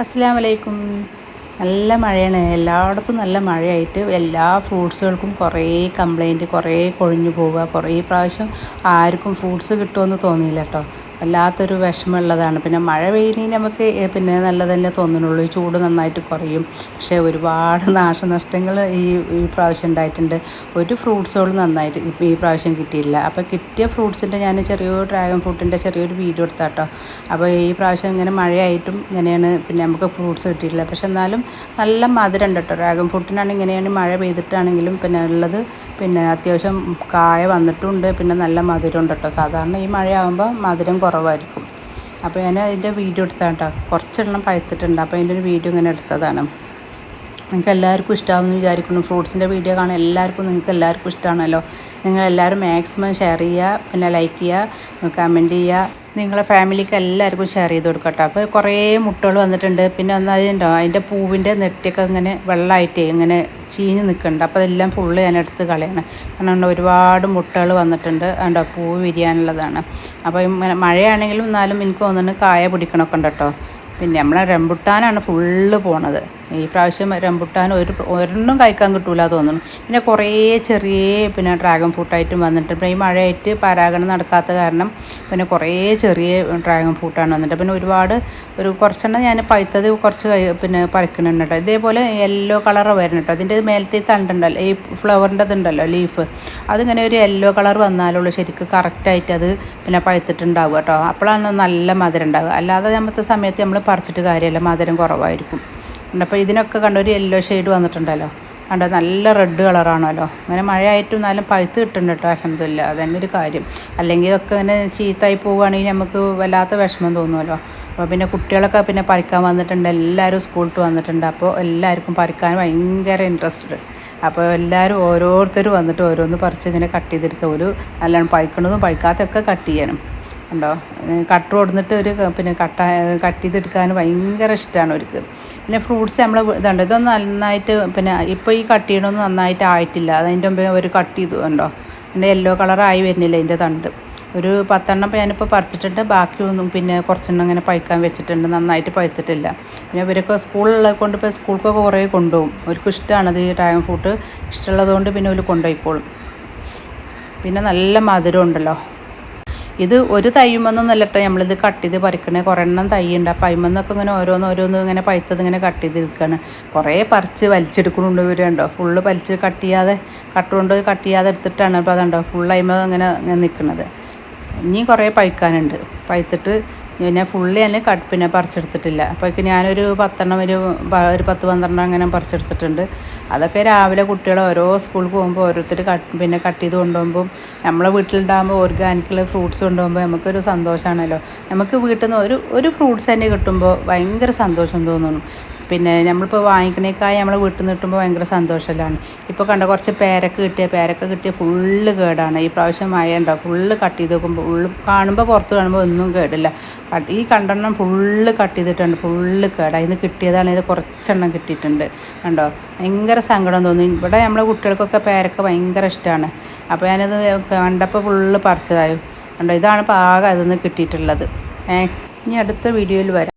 അസ്സാം വലൈക്കും നല്ല മഴയാണ്. എല്ലായിടത്തും നല്ല മഴയായിട്ട് എല്ലാ ഫ്രൂട്ട്സുകൾക്കും കുറേ കംപ്ലൈന്റ് കുറേ കൊഴിഞ്ഞു പോവുക കുറേ പ്രാവശ്യം ആർക്കും ഫ്രൂട്ട്സ് കിട്ടുമെന്ന് തോന്നിയില്ല കേട്ടോ വല്ലാത്തൊരു വിഷമമുള്ളതാണ്. പിന്നെ മഴ പെയ്യുന്നതിന് നമുക്ക് പിന്നെ പിന്നെ തന്നെ തോന്നുന്നുള്ളൂ. ചൂട് നന്നായിട്ട് കുറയും. പക്ഷേ ഒരുപാട് നാശനഷ്ടങ്ങൾ ഈ ഈ പ്രാവശ്യം ഉണ്ടായിട്ടുണ്ട്. ഒരു ഫ്രൂട്ട്സുകളും നന്നായിട്ട് ഈ പ്രാവശ്യം കിട്ടിയില്ല. അപ്പോൾ കിട്ടിയ ഫ്രൂട്ട്സിന്റെ ഞാൻ ചെറിയൊരു ഡ്രാഗൺ ഫ്രൂട്ടിന്റെ ചെറിയൊരു വീഡിയോ എടുത്താട്ടോ. അപ്പോൾ ഈ പ്രാവശ്യം ഇങ്ങനെ മഴയായിട്ടും ഇങ്ങനെയാണ് പിന്നെ നമുക്ക് ഫ്രൂട്ട്സ് കിട്ടിയില്ല പക്ഷെ എന്നാലും നല്ല മധുരം ഉണ്ട് കേട്ടോ. ഡ്രാഗൺ ഫ്രൂട്ടിനാണ് ഇങ്ങനെയാണ് മഴ പെയ്തിട്ടാണെങ്കിലും പിന്നെ ഉള്ളത്. പിന്നെ അത്യാവശ്യം കായ വന്നിട്ടുണ്ട്. പിന്നെ നല്ല മധുരം ഉണ്ട് കേട്ടോ. സാധാരണ ഈ മഴയാകുമ്പോൾ മധുരം കുറവായിരിക്കും. അപ്പോൾ ഞാൻ അതിന്റെ വീഡിയോ എടുത്താണ് കേട്ടോ കുറച്ചെണ്ണം പഴുത്തിട്ടുണ്ട്. അപ്പോൾ അതിന്റെ ഒരു വീഡിയോ ഇങ്ങനെ എടുത്തതാണ്. നിങ്ങൾക്ക് എല്ലാവർക്കും ഇഷ്ടമാകുമെന്ന് വിചാരിക്കുന്നു. ഫ്രൂട്ട്സിന്റെ വീഡിയോ കാണാൻ എല്ലാവർക്കും നിങ്ങൾക്ക് എല്ലാവർക്കും ഇഷ്ടമാണല്ലോ നിങ്ങൾ എല്ലാവരും മാക്സിമം ഷെയർ ചെയ്യുക പിന്നെ ലൈക്ക് ചെയ്യുക കമന്റ് ചെയ്യുക. നിങ്ങളെ ഫാമിലിക്ക് എല്ലാവർക്കും ഷെയർ ചെയ്ത് കൊടുക്കട്ടെ. അപ്പോൾ കുറേ മുട്ടകൾ വന്നിട്ടുണ്ട്. പിന്നെ ഒന്ന് അതിന്റെ അതിന്റെ പൂവിന്റെ നെറ്റൊക്കെ ഇങ്ങനെ വെള്ളമായിട്ടേ ഇങ്ങനെ ചീഞ്ഞ് നിൽക്കുന്നുണ്ട്. അപ്പോൾ അതെല്ലാം ഫുള്ള് ഞാൻ എടുത്ത് കളയാണ്. കാരണം ഒരുപാട് മുട്ടകൾ വന്നിട്ടുണ്ട്. അതുകൊണ്ട് പൂവ് വിരിയാനുള്ളതാണ്. അപ്പോൾ മഴയാണെങ്കിലും എന്നാലും എനിക്ക് തോന്നുന്നുണ്ട് കായ പിടിക്കണമൊക്കെ ഉണ്ട് കേട്ടോ പിന്നെ നമ്മളെ റംബുട്ടാനാണ് ഫുള്ള് പോണത്. ഈ പ്രാവശ്യം റംബുട്ടാൻ ഒരു ഒരെണ്ണം കഴിക്കാൻ കിട്ടൂല തോന്നുന്നു. പിന്നെ കുറേ ചെറിയ പിന്നെ ഡ്രാഗൺ ഫ്രൂട്ടായിട്ടും വന്നിട്ട് പിന്നെ ഈ മഴയായിട്ട് പരാഗണം നടക്കാത്ത കാരണം പിന്നെ കുറേ ചെറിയ ഡ്രാഗൺ ഫ്രൂട്ടാണ് വന്നിട്ട്. പിന്നെ ഒരുപാട് ഒരു കുറച്ചെണ്ണം ഞാൻ പഴുത്തത് കുറച്ച് പിന്നെ പറിക്കുന്നുണ്ട് കേട്ടോ ഇതേപോലെ യെല്ലോ കളറ് വരണം കേട്ടോ അതിന്റെ മേലത്തെ തണ്ടുണ്ടല്ലോ ഈ ഫ്ലവറിന്റെ ഇതുണ്ടല്ലോ ലീഫ് അതിങ്ങനെ ഒരു യെല്ലോ കളർ വന്നാലുള്ളൂ ശരിക്കും കറക്റ്റായിട്ട് അത് പിന്നെ പഴുത്തിട്ടുണ്ടാവുക കേട്ടോ അപ്പോഴാണ് നല്ല മധുരം ഉണ്ടാവുക. അല്ലാതെ നമ്മത്തെ സമയത്ത് നമ്മൾ പറിച്ചിട്ട് കാര്യമല്ല മധുരം കുറവായിരിക്കും. അപ്പോൾ ഇതിനൊക്കെ കണ്ട ഒരു യെല്ലോ ഷെയ്ഡ് വന്നിട്ടുണ്ടല്ലോ. കണ്ടോ നല്ല റെഡ് കളറാണല്ലോ അങ്ങനെ മഴ ആയിട്ടും എന്നാലും പഴുത്ത് കിട്ടുന്നുണ്ട് കേട്ടോ അലഹമില്ല അതന്നെ ഒരു കാര്യം. അല്ലെങ്കിൽ ഇതൊക്കെ ഇങ്ങനെ ചീത്തായി പോവുകയാണെങ്കിൽ നമുക്ക് വല്ലാത്ത വിഷമം തോന്നുമല്ലോ. അപ്പോൾ പിന്നെ കുട്ടികളൊക്കെ പിന്നെ പറിക്കാൻ വന്നിട്ടുണ്ട്. എല്ലാവരും സ്കൂളിട്ട് വന്നിട്ടുണ്ട്. അപ്പോൾ എല്ലാവർക്കും പറിക്കാൻ ഭയങ്കര ഇൻട്രസ്റ്റഡ് അപ്പോൾ എല്ലാവരും ഓരോരുത്തർ വന്നിട്ട് ഓരോന്ന് പറിച്ച് ഇങ്ങനെ കട്ട് ചെയ്തെടുക്കുക ഒരു നല്ലോണം പഴിക്കണതും പഴിക്കാത്തൊക്കെ കട്ട് ചെയ്യണം. ഉണ്ടോ? കട്ട് കൊടുത്തിട്ട് ഒരു പിന്നെ കട്ട കട്ട് ചെയ്തെടുക്കാൻ ഭയങ്കര ഇഷ്ടമാണ് അവർക്ക്. പിന്നെ ഫ്രൂട്ട്സ് നമ്മൾ ഇതുണ്ട്. ഇതൊന്നും നന്നായിട്ട് പിന്നെ ഇപ്പോൾ ഈ കട്ട് ചെയ്യണമൊന്നും നന്നായിട്ട് ആയിട്ടില്ല. അതിന്റെ മുമ്പേ ഒരു കട്ട് ചെയ്തു ഉണ്ടോ പിന്നെ യെല്ലോ കളറായി വരുന്നില്ല അതിന്റെ തണ്ട്. ഒരു പത്തെണ്ണം ഞാനിപ്പോൾ പറിച്ചിട്ടുണ്ട്. ബാക്കി ഒന്നും പിന്നെ കുറച്ചെണ്ണം ഇങ്ങനെ പഴുക്കാൻ വെച്ചിട്ടുണ്ട്. നന്നായിട്ട് പഴുത്തിട്ടില്ല. പിന്നെ ഇവരൊക്കെ സ്കൂളിലുള്ളത് കൊണ്ട് ഇപ്പോൾ സ്കൂൾക്കൊക്കെ കുറേ കൊണ്ടുപോകും. അവർക്ക് ഇഷ്ടമാണ് അത് ഈ ഡ്രാഗൺ ഫ്രൂട്ട്. ഇഷ്ടമുള്ളതുകൊണ്ട് പിന്നെ അവർ കൊണ്ടുപോയിക്കോളും. പിന്നെ നല്ല മധുരം ഉണ്ടല്ലോ. ഇത് ഒരു തയ്യുമെന്നൊന്നല്ല കേട്ടോ നമ്മളിത് കട്ട് ചെയ്ത് പറിക്കണേ. കുറേ എണ്ണം തയ്യുണ്ട് അപ്പം അയ്യമെന്നൊക്കെ ഇങ്ങനെ ഓരോന്ന് ഓരോന്ന് ഇങ്ങനെ പഴുത്തത് ഇങ്ങനെ കട്ട് ചെയ്തിരിക്കുകയാണ് കുറേ പറിച്ച് വലിച്ചെടുക്കുന്നുണ്ട് ഇവരുണ്ടോ ഫുള്ള് വലിച്ച് കട്ട് ചെയ്യാതെ കട്ട് കൊണ്ട് കട്ട് ചെയ്യാതെ എടുത്തിട്ടാണ് അപ്പോൾ അതുണ്ടോ ഫുൾ അയിമ ഇങ്ങനെ നിൽക്കുന്നത് ഇനി കുറേ പഴുക്കാനുണ്ട്. പഴുത്തിട്ട് ഞാൻ ഫുള്ളി അതിൽ കട്ട് പിന്നെ പറിച്ചെടുത്തിട്ടില്ല. അപ്പോഴേക്ക് ഞാനൊരു പത്തെണ്ണം ഒരു ഒരു പത്ത് പന്ത്രണ്ടെണ്ണം അങ്ങനെ പറിച്ചെടുത്തിട്ടുണ്ട്. അതൊക്കെ രാവിലെ കുട്ടികൾ ഓരോ സ്കൂളിൽ പോകുമ്പോൾ ഓരോരുത്തർ കട്ട് പിന്നെ കട്ട് ചെയ്ത് കൊണ്ടുപോകുമ്പോൾ നമ്മളെ വീട്ടിലുണ്ടാകുമ്പോൾ ഓർഗാനിക്കുള്ള ഫ്രൂട്ട്സ് കൊണ്ടുപോകുമ്പോൾ നമുക്കൊരു സന്തോഷമാണല്ലോ നമുക്ക് വീട്ടിൽ നിന്ന് ഒരു ഒരു ഫ്രൂട്ട്സ് തന്നെ കിട്ടുമ്പോൾ ഭയങ്കര സന്തോഷം തോന്നുന്നു. പിന്നെ നമ്മളിപ്പോൾ വാങ്ങിക്കണേക്കായി നമ്മൾ വീട്ടിൽ നിന്ന് കിട്ടുമ്പോൾ ഭയങ്കര സന്തോഷമല്ലാണ് ഇപ്പോൾ കണ്ട കുറച്ച് പേരക്ക കിട്ടിയ പേരക്ക കിട്ടിയ ഫുള്ള് കേടാണ്. ഈ പ്രാവശ്യം മഴ ഉണ്ടാവും ഫുള്ള് കട്ട് ചെയ്ത് നോക്കുമ്പോൾ ഫുള്ള് കാണുമ്പോൾ പുറത്ത് കാണുമ്പോൾ ഒന്നും കേടില്ല. ഈ കണ്ടെണ്ണം ഫുള്ള് കട്ട് ചെയ്തിട്ടുണ്ട് ഫുള്ള് കേടാ. ഇന്ന് ഇത് കുറച്ചെണ്ണം കിട്ടിയിട്ടുണ്ട്. കണ്ടോ ഭയങ്കര സങ്കടം തോന്നി. ഇവിടെ നമ്മളെ കുട്ടികൾക്കൊക്കെ പേരക്ക ഭയങ്കര ഇഷ്ടമാണ് അപ്പോൾ ഞാനത് കണ്ടപ്പോൾ ഫുള്ള് പറിച്ചതായി. കണ്ടോ ഇതാണ് പാകം അതിൽ നിന്ന് കിട്ടിയിട്ടുള്ളത് ഇനി അടുത്ത വീഡിയോയിൽ വരാം.